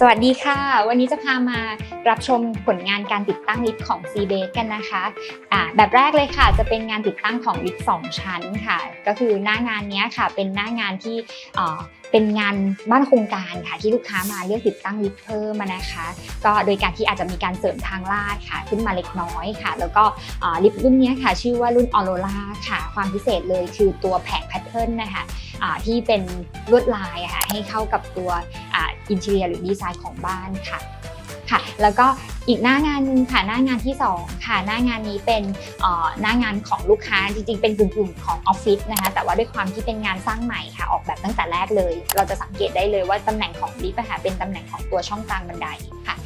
สวัสดีค่ะ วันนี้จะพามารับชมผลงานการติดตั้งลิฟต์ของ c b a s กันนะคะอ่าแบบแรกเลยค่ะ จะเป็นงานติดตั้งของลิฟต์2ชั้นค่ะ ก็คือหน้างานนี้ค่ะ เป็นหน้างานที่เป็นงานบ้านโครงการค่ะ ที่ลูกค้ามาเลือกติดตั้งลิฟต์เพิ่มนะคะ ก็โดยการที่อาจจะมีการเสริมทางลาดค่ะ ขึ้นมาเล็กน้อยค่ะ แล้วก็ลิฟต์รุ่นนี้ค่ะ ชื่อว่ารุ่นออโรราค่ะ ความพิเศษเลยคือตัวแผงแพทเทิร์นนะคะอ่า ที่เป็นลวดลายค่ะให้เข้ากับตัวอินเท i รียหรือดีไซน์ของบ้านค่ะค่ะแล้วก็อีกหน้างานนึงค่ะหน้างานที่ 2 ค่ะ หน้างานนี้เป็นอ่อหน้างานของลูกค้าจริงๆ เป็นกลุ่มๆของออฟฟิศนะคะแต่ว่าด้วยความที่เป็นงานสร้างใหม่ค่ะ ออกแบบตั้งแต่แรกเลย เราจะสังเกตได้เลยว่าตำแหน่งของลิฟต์ค่ะเป็นตำแหน่งของตัวช่องกลางบันไดค่ะ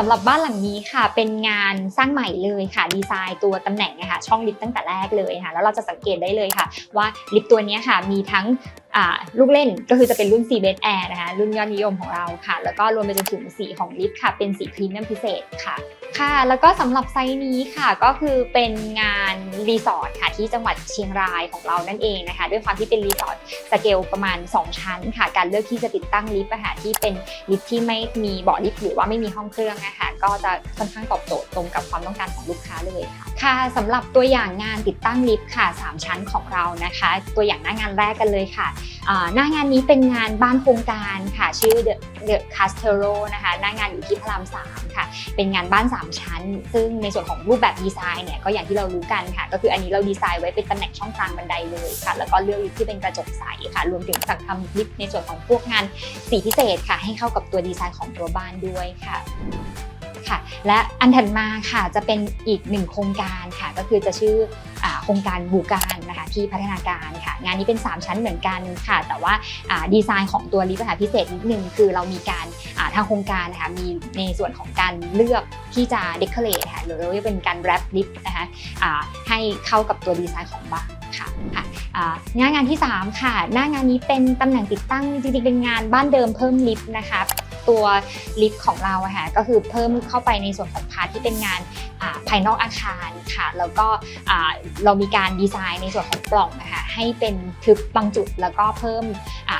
สำหรับบ้านหลังนี้ค่ะ เป็นงานสร้างใหม่เลยค่ะ ดีไซน์ตัวตำแหน่งนะคะช่องลิฟต์ตั้งแต่แรกเลยค่ะ แล้วเราจะสังเกตได้เลยค่ะ ว่าลิฟต์ตัวนี้ค่ะมีทั้ง ลูกเล่นก็คือจะเป็นรุ่น C Bed Air นะคะรุ่นยอดนิยมของเราค่ะ แล้วก็รวมไปจนถึงสีของลิฟต์ค่ะ เป็นสีพรีเมียมพิเศษค่ะค่ะ แล้วก็สำหรับไซส์นี้ค่ะก็คือเป็นงานรีสอร์ทค่ะที่จังหวัดเชียงรายของเรานั่นเองนะคะ ด้วยความที่เป็นรีสอร์ทสเกลประมาณ 2 ชั้นค่ะ การเลือกที่จะติดตั้งลิฟต์อะค่ะที่เป็นลิฟต์ที่ไม่มีเบาะลิฟต์หรือว่าไม่มีห้องเครื่องนะคะก็จะค่อนข้างตอบโจทย์ตรงกับความต้องการของลูกค้าเลยค่ะค่ะสำหรับตัวอย่างงานติดตั้งลิฟต์ค่ะ 3 ชั้นของเรานะคะ ตัวอย่างหน้างานแรกกันเลยค่ะหน้างานนี้เป็นงานบ้านโครงการค่ะชื่อ The The Castello นะคะหน้างานอยู่ที่พระราม3ค่ะ เป็นงานบ้าน 3 ชั้น ซึ่งในส่วนของรูปแบบดีไซน์เนี่ยก็อย่างที่เรารู้กันค่ะ ก็คืออันนี้เราดีไซน์ไว้เป็นตำแหน่งช่องกลางบันไดเลยค่ะ แล้วก็เลือกลิฟที่เป็นกระจกใสค่ะ รวมถึงสั่งทำลิฟต์ในส่วนของพวกงานสีพิเศษค่ะ ให้เข้ากับตัวดีไซน์ของตัวบ้านด้วยค่ะค่ะ และอันถัดมาค่ะจะเป็นอีกหนึ่งโครงการค่ะ ก็คือจะชื่อ อาโครงการบูการนะคะที่พัฒนาการค่ะ งานนี้เป็น 3 ชั้นเหมือนกันค่ะ แต่ว่าาดีไซน์ของตัวลิฟต์พิเศษนิดนึงคือเรามีการาทางโครงการนะคะมีในส่วนของการเลือกที่จะเดคอเรทค่ะหรือเรียกว่าเป็นการแรปลิฟต์นะคะให้เข้ากับตัวดีไซน์ของบ้านค่ะค่ะอ่าหน้างานที่ 3 ค่ะ หน้างานนี้เป็นตำแหน่งติดตั้งจริงๆเป็นงานบ้านเดิมเพิ่มลิฟต์นะคะ ตัวลิฟต์ของเราอะค่ะก็คือเพิ่มเข้าไปในส่วนของพาร์ทที่เป็นงานาภายนอกอาคารค่ะ แล้วก็เรามีการดีไซน์ในส่วนของปล่องนะคะให้เป็นทึบบางจุด แล้วก็เพิ่ม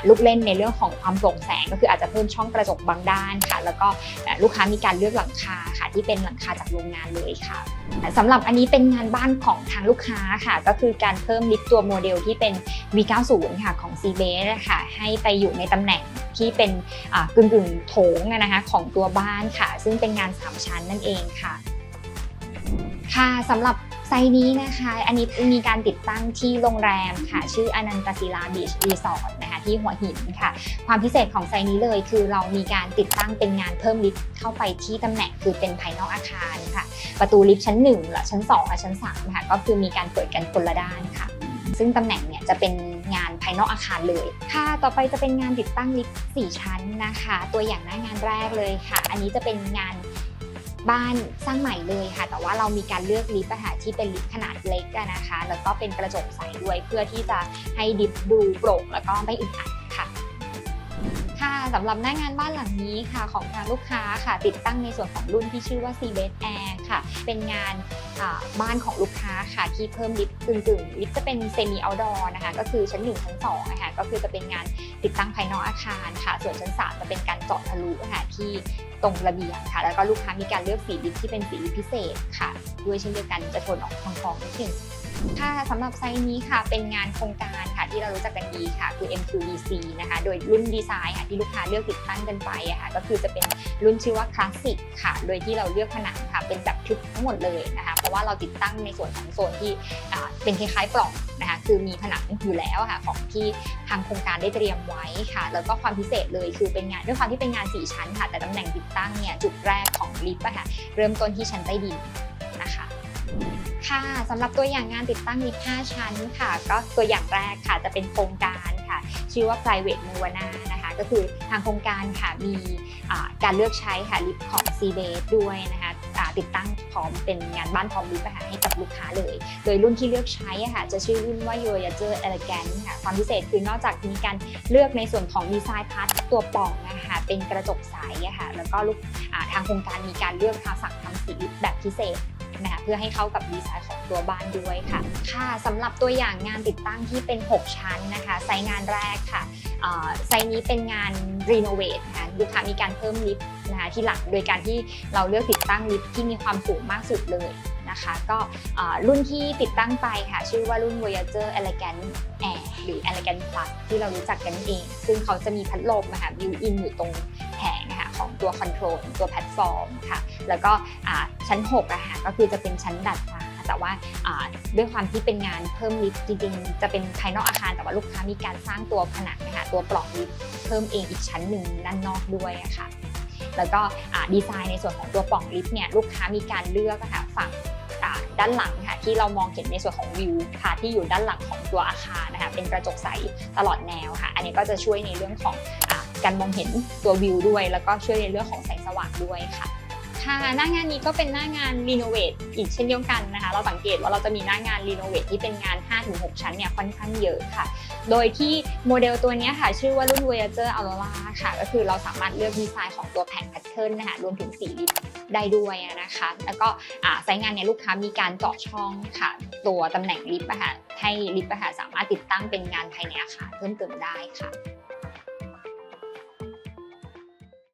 ลูกเล่นในเรื่องของความโปร่งแสง ก็คืออาจจะเพิ่มช่องกระจกบางด้านค่ะ แล้วก็ลูกค้ามีการเลือกหลังคาค่ะ ที่เป็นหลังคาจากโรงงานเลยค่ะสำหรับอันนี้เป็นงานบ้านของทางลูกค้าค่ะ ก็คือการเพิ่มลิฟต์ตัวโมเดลที่เป็น V90 ค่ะของ c b a s นะคะให้ไปอยู่ในตำแหน่ง ที่เป็นกึ่งกึ่งโถงนะคะของตัวบ้านค่ะ ซึ่งเป็นงาน3ชั้นนั่นเองค่ะ ค่ะสำหรับไซนี้นะคะ อันนี้มีการติดตั้งที่โรงแรมค่ะ ชื่ออนันตศิลาบีชรีสอร์ทนะคะที่หัวหินค่ะ ความพิเศษของไซนี้เลยคือเรามีการติดตั้งเป็นงานเพิ่มลิฟต์เข้าไปที่ตำแหน่งคือเป็นภายนอกอาคารค่ะ ประตูลิฟต์ชั้น1และชั้น2และชั้น3ค่ะก็คือมีการเปิดกันคนละด้านค่ะ ซึ่งตำแหน่งเนี่ยจะเป็นายนอกอาคารเลย ค่ะ ต่อไปจะเป็นงานติดตั้งลิฟต์4ชั้นนะคะ ตัวอย่างหน้างานแรกเลยค่ะ อันนี้จะเป็นงานบ้านสร้างใหม่เลยค่ะ แต่ว่าเรามีการเลือกลิฟต์อะค่ะที่เป็นลิฟต์ขนาดเล็กนะคะ แล้วก็เป็นกระจกใสด้วยเพื่อที่จะให้ลิฟดูโปร่งแล้วก็ไม่อึดอัดค่ะค่ะสำหรับหน้างานบ้านหลังนี้ค่ะของทางลูกค้าค่ะ ติดตั้งในส่วนของรุ่นที่ชื่อว่า c b e d Air ค่ะ เป็นงานบ้านของลูกค้าค่ะที่เพิ่มลิฟต์กึ่งๆลิฟต์จะเป็นเซมิเอาดอร์นะคะก็คือชั้น1ชั้น2นะคะก็คือจะเป็นงานติดตั้งภายนอกอาคารค่ะ ส่วนชั้น 3 จะเป็นการเจาะทะลุค่ะที่ตรงระเบียงค่ะ แล้วก็ลูกค้ามีการเลือกสีลิฟต์ที่เป็นสีลิฟต์พิเศษค่ะ ด้วยเช่นเดียวกันจะทนออกทองๆนิดนึง ค่ะสำหรับไซส์นี้ค่ะเป็นงานโครงการค่ะที่เรารู้จักกันดีค่ะคือ M2DC นะคะโดยรุ่นดีไซน์ค่ะที่ลูกค้าเลือกติดตั้งกันไปค่ะก็คือจะเป็นรุ่นชื่อว่าคลาสสิกค่ะโดยที่เราเลือกผนังค่ะเป็นแบบทึบทั้งหมดเลยนะคะเพราะว่าเราติดตั้งในส่วนของโซนที่เป็นคล้ายๆปล่องนะคะคือมีผนังอยู่แล้วค่ะของที่ทางโครงการได้เตรียมไว้ค่ะ แล้วก็ความพิเศษเลยคือเป็นงานด้วยความที่เป็นงาน 4 ชั้นค่ะแต่ตำแหน่งติดตั้งเนี่ยจุดแรกของลิฟต์ค่ะเริ่มต้นที่ชั้นใต้ดินนะคะ ค่ะสำหรับตัวอย่างงานติดตั้งลิฟต์5ชั้นค่ะ ก็ตัวอย่างแรกค่ะจะเป็นโครงการค่ะ ชื่อว่า private n i r v a n a นะคะ ก็คือทางโครงการค่ะมีการเลือกใช้ค่ะลิฟต์ของ c b a s ด้วยนะคะติดตั้งพร้อมเป็นงานบ้านพร้อมลิฟต์ให้กับลูกค้าเลย โดยรุ่นที่เลือกใช้ค่ะจะชื่อรุ่นว่า Voyager Elegant ค่ะ ความพิเศษคือนอกจากมีการเลือกในส่วนของดีไซน์พาร์ทตัวปล่องนะคะเป็นกระจกใสค่ะแล้วก็ลูกทางโครงการมีการเลือกทาสักทำสีแบบพิเศษ นะคะเพื่อให้เข้ากับดีไซน์ของตัวบ้านด้วยค่ะ ค่ะสำหรับตัวอย่างงานติดตั้งที่เป็น 6 ชั้นนะคะไซต์งานแรกค่ะไซต์นี้เป็นงานรีโนเวทค่ะลูกค้ามีการเพิ่มลิฟต์นะคะที่หลังโดยการที่เราเลือกติดตั้งลิฟต์ที่มีความสูงมากสุดเลยนะคะก็รุ่นที่ติดตั้งไปค่ะ ชื่อว่ารุ่น Voyager Elegant Air หรือ Elegant Plus ที่เรารู้จักกันนั่นเอง ซึ่งเขาจะมีพัดลมนะคะบิวอินอยู่ตรง ตัวคอนโทรลตัวแพลตฟอร์มค่ะ แล้วก็ชั้น6อะค่ะก็คือจะเป็นชั้นดัดฟ้าแต่ว่าด้วยความที่เป็นงานเพิ่มลิฟต์จริงๆ จะเป็นภายนอกอาคารแต่ว่าลูกค้ามีการสร้างตัวผนังนะคะตัวปล่องลิฟต์เพิ่มเองอีกชั้นหนึ่งด้านนอกด้วยะค่ะแล้วก็ดีไซน์ในส่วนของตัวปล่องลิฟต์เนี่ยลูกค้ามีการเลือกอะค่ะฝั่งด้านหลังค่ะที่เรามองเห็นในส่วนของวิวค่ะที่อยู่ด้านหลังของตัวอาคารนะคะเป็นกระจกใสตลอดแนวค่ะ อันนี้ก็จะช่วยในเรื่องของอา การมองเห็นตัววิวด้วย แล้วก็ช่วยในเรื่องของแสงสว่างด้วยค่ะค่ะหน้างานนี้ก็เป็นหน้างานรีโนเวทอีกเช่นเดียวกันนะคะ เราสังเกตว่าเราจะมีหน้างานรีโนเวทที่เป็นงาน 5-6 ชั้นเนี่ยค่อนข้างเยอะค่ะ โดยที่โมเดลตัวนี้ค่ะ ชื่อว่ารุ่น Voyager Aurora ค่ะ ก็คือเราสามารถเลือกดีไซน์ของตัวแผงแพทเทิร์นนะคะรวมถึงสีลิฟต์ได้ด้วยนะคะ แล้วก็อ่าไซงานเนี่ยลูกค้ามีการเจาะช่องค่ะ ตัวตำแหน่งลิฟต์ะคะให้ลิฟต์ะคะสามารถติดตั้งเป็นงานภายในอาคารเพิ่มเติมได้ค่ะ